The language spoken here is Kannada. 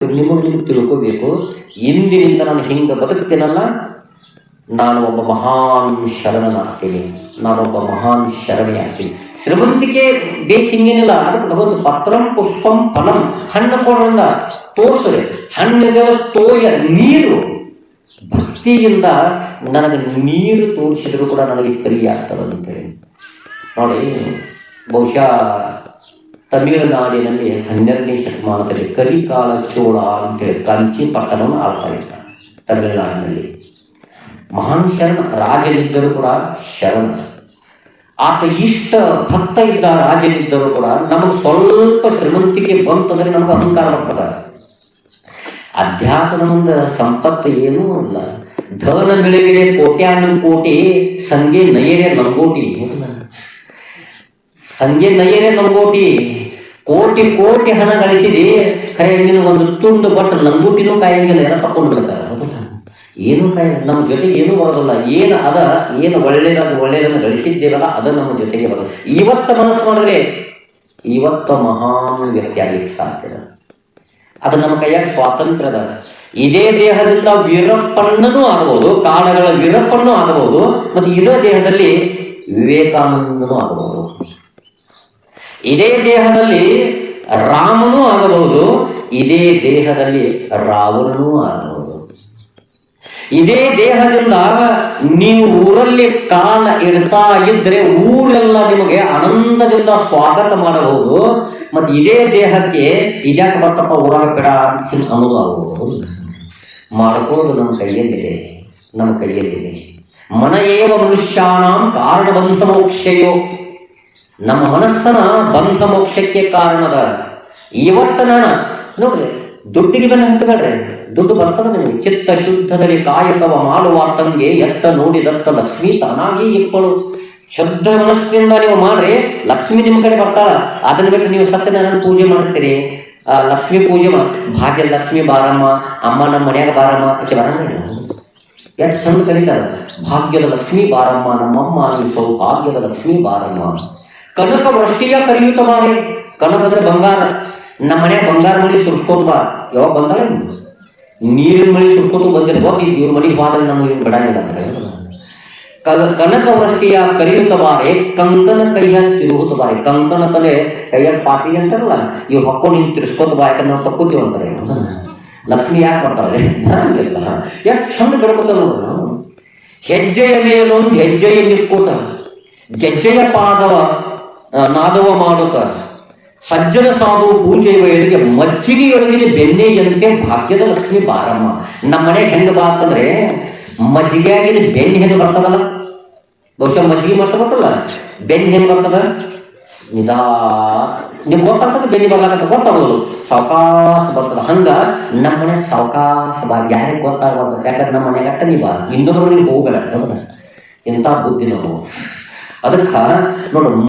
ನಿಮಗೆ ತಿಳ್ಕೋಬೇಕು, ಇಂದಿನಿಂದ ನಾನು ಹಿಂಗೆ ಬದುಕ್ತೇನಲ್ಲ, ನಾನು ಒಬ್ಬ ಮಹಾನ್ ಶರಣನಾಗ್ತೀನಿ ನಾನೊಬ್ಬ ಮಹಾನ್ ಶರಣಿ ಆಗ್ತೀನಿ ಶ್ರೀಮಂತಿಕೆ ಬೇಕು ಹಿಂಗೇನಿಲ್ಲ, ಅದಕ್ಕೆ ಭಗವಂತ ಪತ್ರಂ, ಪುಷ್ಪಂ, ಫಲಂ, ಹಣ್ಣು ಕೊಡೋದ್ರಿಂದ ತೋರಿಸ್ರಿ ಹಣ್ಣಿದ ತೋಯ ನೀರು, ಭಕ್ತಿಯಿಂದ ನನಗೆ ನೀರು ತೋರಿಸಿದ್ರು ಕೂಡ ನನಗೆ ಕರಿ ಆಗ್ತದಂತೆ. ನೋಡಿ, ಬಹುಶಃ ತಮಿಳುನಾಡಿನಲ್ಲಿ ಹನ್ನೆರಡನೇ ಶತಮಾನದಲ್ಲಿ ಕರಿಕಾಲ ಚೋಳ ಅಂತೇಳಿ ಕಂಚಿ ಪಟ್ಟಣವನ್ನು ಆಳ್ತಾ ಇದ್ದ ತಮಿಳುನಾಡಿನಲ್ಲಿ. ಮಹಾನ್ ಶರಣ, ರಾಜನಿದ್ದರೂ ಕೂಡ ಶರಣ. ಆತ ಇಷ್ಟ ಭಕ್ತ ಇದ್ದ ರಾಜನಿದ್ದರೂ ಕೂಡ ನಮಗೆ ಸ್ವಲ್ಪ ಶ್ರೀಮಂತಿಕೆ ಬಂತಂದ್ರೆ ನಮಗೆ ಅಹಂಕಾರ ಬರ್ತದ. ಅಧ್ಯಾತ್ಮದ ಮುಂದೆ ಸಂಪತ್ತು ಏನೂ ಇಲ್ಲ. ಧನ ಬೆಳಗಿನ ಕೋಟ್ಯಾನು ಕೋಟಿ ಸಂಗೆ ನಯರೆ ನಂಗೋಟಿ ಸಂಗೆ ನಯರೆ ಲಂಗೋಟಿ ಕೋಟಿ ಕೋಟಿ ಹಣ ಗಳಿಸಿದಿ. ಖರೆ ಒಂದು ತುಂಡು ಬಟ್ ಲಂಗೋಟಿನೂ ಕಾಯಂಗಿಲ್ಲ ಎಲ್ಲ ತಕೊಂಡು ಬಿಡ್ತಾರೆ ಏನು ಕಾಯ, ನಮ್ಮ ಜೊತೆಗೆ ಏನೂ ಬರೋದಲ್ಲ. ಏನು ಅದ, ಏನು ಒಳ್ಳೇದಾದ ಒಳ್ಳೇದನ್ನು ಗಳಿಸಿದ್ದೇವಲ್ಲ ಅದ ನಮ್ಮ ಜೊತೆಗೆ ಬರೋದು. ಇವತ್ತ ಮನಸ್ಸು ಮಾಡಿದ್ರೆ, ಇವತ್ತ ಮಹಾನ್ ವ್ಯಕ್ತಿ ಆಗ್ಲಿಕ್ಕೆ ಸಾಧ್ಯ. ಅದು ನಮ್ಮ ಕೈಯಾಗ ಸ್ವಾತಂತ್ರ್ಯ ಅದ. ಇದೇ ದೇಹದಿಂದ ವೀರಪ್ಪಣ್ಣನೂ ಆಗಬಹುದು ಕಾಡಗಳ ವೀರಪ್ಪಣ್ಣೂ ಆಗಬಹುದು ಮತ್ತು ಇದೇ ದೇಹದಲ್ಲಿ ವಿವೇಕಾನಂದನೂ ಆಗಬಹುದು ಇದೇ ದೇಹದಲ್ಲಿ ರಾಮನೂ ಆಗಬಹುದು, ಇದೇ ದೇಹದಲ್ಲಿ ರಾವಣನೂ ಆಗಬಹುದು. ಇದೇ ದೇಹದಿಂದ ನೀವು ಊರಲ್ಲಿ ಕಾಲ ಇಡ್ತಾ ಇದ್ರೆ ಊರೆಲ್ಲ ನಿಮಗೆ ಆನಂದದಿಂದ ಸ್ವಾಗತ ಮಾಡಬಹುದು, ಮತ್ತು ಇದೇ ದೇಹಕ್ಕೆ ಇದ್ಯಾಕೆ ಬರ್ತಪ್ಪ ಊರಾಗ ಬೇಡ ಅನ್ನೋದು ಆಗಬಹುದು. ಮಾಡಿಕೊಳ್ಳೋದು ನಮ್ಮ ಕೈಯಲ್ಲಿದೆ ನಮ್ಮ ಕೈಯಲ್ಲಿದೆ. ಮನ ಏವ ಮನುಷ್ಯಾನಾಂ ಕಾರಣ ಬಂಧ ಮೋಕ್ಷೆಯೋ. ನಮ್ಮ ಮನಸ್ಸನ ಬಂಧ ಮೋಕ್ಷಕ್ಕೆ ಕಾರಣದ. ಇವತ್ತ ನಾನು, ನೋಡ್ರಿ, ದುಡ್ಡಿಗೆ ಬೆನ್ನ ಹತ್ತಬೇಡ್ರಿ ದುಡ್ಡು ಬರ್ತದ ನಿಮಗೆ. ಚಿತ್ತ ಶುದ್ಧದಲ್ಲಿ ಕಾಯಕವ ಮಾಡುವ ತಂಗೆ ಎತ್ತ ನೋಡಿದತ್ತ ಲಕ್ಷ್ಮಿ ತಾನಾಗಿ ಇಪ್ಪಳು ಶುದ್ಧ ಮನಸ್ಸಿನಿಂದ ನೀವು ಮಾಡ್ರಿ, ಲಕ್ಷ್ಮಿ ನಿಮ್ಮ ಕಡೆ ಬರ್ತಾಳ. ಅದನ್ನ ಬಿಟ್ಟು ನೀವು ಸತ್ಯನಾರಾಯಣ ಪೂಜೆ ಮಾಡ್ತೀರಿ. ಆ, ಲಕ್ಷ್ಮಿ ಪೂಜೆ ಭಾಗ್ಯ ಲಕ್ಷ್ಮಿ ಬಾರಮ್ಮ, ಅಮ್ಮ ನಮ್ಮ ಮನೆಯಾಗ ಬಾರಮ್ಮ. ಅಕ್ಕೆ ಬರಂಗಿಲ್ಲ ಎಷ್ಟು ಚಂದ ಕರೀತಾರ ಭಾಗ್ಯದ ಲಕ್ಷ್ಮೀ ಬಾರಮ್ಮ, ನಮ್ಮಮ್ಮ ನೀವು ಸೌಭಾಗ್ಯದ ಲಕ್ಷ್ಮೀ ಬಾರಮ್ಮ. ಕನಕ ವೃಷ್ಟಿಯ ಕರಿಯುತ್ತ ಕನಕ ಅಂದ್ರೆ ಬಂಗಾರ. ನಮ್ಮ ಮನ್ಯಾಗ ಬಂಗಾರ ಮಳಿ ಸುರ್ಸ್ಕೋತ ಯಾವಾಗ ಬಂದಾರ ನೀರಿನ ಮಳಿ ಸುರ್ಸ್ಕೋತ ಬಂದಿರ ಹೋಗಿ ಇವ್ರ ಮನೆಗೆ ಹೋದ್ರೆ ನಮಗೆ ಬಿಡಂಗಿಲ್ಲ ಅಂತ. ಕಲ ಕನಕ ವೃಷ್ಟಿಯ ಕರಿಯುತ್ತ ಬಾರೆ ಕಂಕನ ಕೈಯ ತಿರುಗುತ್ತ ಬಾರೆ. ಕಂಕನ ತಲೆ ಕೈಯ ಪಾತಿ ಅಂತಾರಲ್ಲ ಇವ್ರು ಹೊಕ್ಕೊಂಡು ಹಿಂಗೆ ತಿರ್ಸ್ಕೋತ ಬಾ. ಯಾಕಂದ್ರೆ ನಾವು ತಕ್ಕೋತೀವಿ ಅಂತಾರೆ ಲಕ್ಷ್ಮಿ ಯಾಕೆ ಬರ್ತಾಳೆ ಬರಂಗಿಲ್ಲ. ಯಾಕೆ ಚಂದ ಬೆಳ್ಕೊತ ನೋಡು ಹೆಜ್ಜೆಯ ಮೇಲೊಂದು ಹೆಜ್ಜೆಯ ನಿಕ್ಕೋತ ಗೆಜ್ಜೆಯ ಪಾದವ ಆ, ನಾದವ ಮಾಡುತ್ತ ಸಜ್ಜನ ಸಾಧು ಪೂಜೆ ವೇಳೆಗೆ ಮಜ್ಜಿಗೆಯೊಳಗಿನ ಬೆಣ್ಣೆಯಂತೆ ಭಾಗ್ಯದ ಲಕ್ಷ್ಮಿ ಬಾರಮ್ಮ. ನಮ್ಮ ಮನೆ ಹೆಂಗೆ ಬಾ ಅಂತಂದ್ರೆ ಮಜ್ಜಿಗೆಯಾಗಿನ ಬೆಣ್ಣೆ ಹೆಂಗೆ ಬರ್ತದಲ್ಲ? ಬಹುಶಃ ಮಜ್ಜಿಗೆ ಮಾಡ್ತಾ ಬರ್ತಲ್ಲ ಬೆಣ್ಣೆ ಹೆಂಗೆ ಬರ್ತದ? ನಿದಾ ನಿಮ್ಗೆ ಗೊತ್ತಾಗ್ತದೆ ಬೆನ್ನಿ ಬರ್ಲಾಕ ಗೊತ್ತಾಗೋದು. ಸಾವಕಾಶ ಬರ್ತದ. ಹಂಗ ನಮ್ಮ ಮನೆ ಸಾವಕಾಶ ಬಾ. ಯಾರಿಗೆ ಗೊತ್ತಾಗ್ಬಾರ್ದು? ಯಾಕಂದ್ರೆ ನಮ್ಮ ಮನೆ ಅಟ್ಟ ನೀ ಬಾ ಹೋಗಬೇಡ. ಹೌದಾ ಇಂಥ ಬುದ್ಧಿ ನಾವು. ಅದಕ್ಕೆ ನೋಡು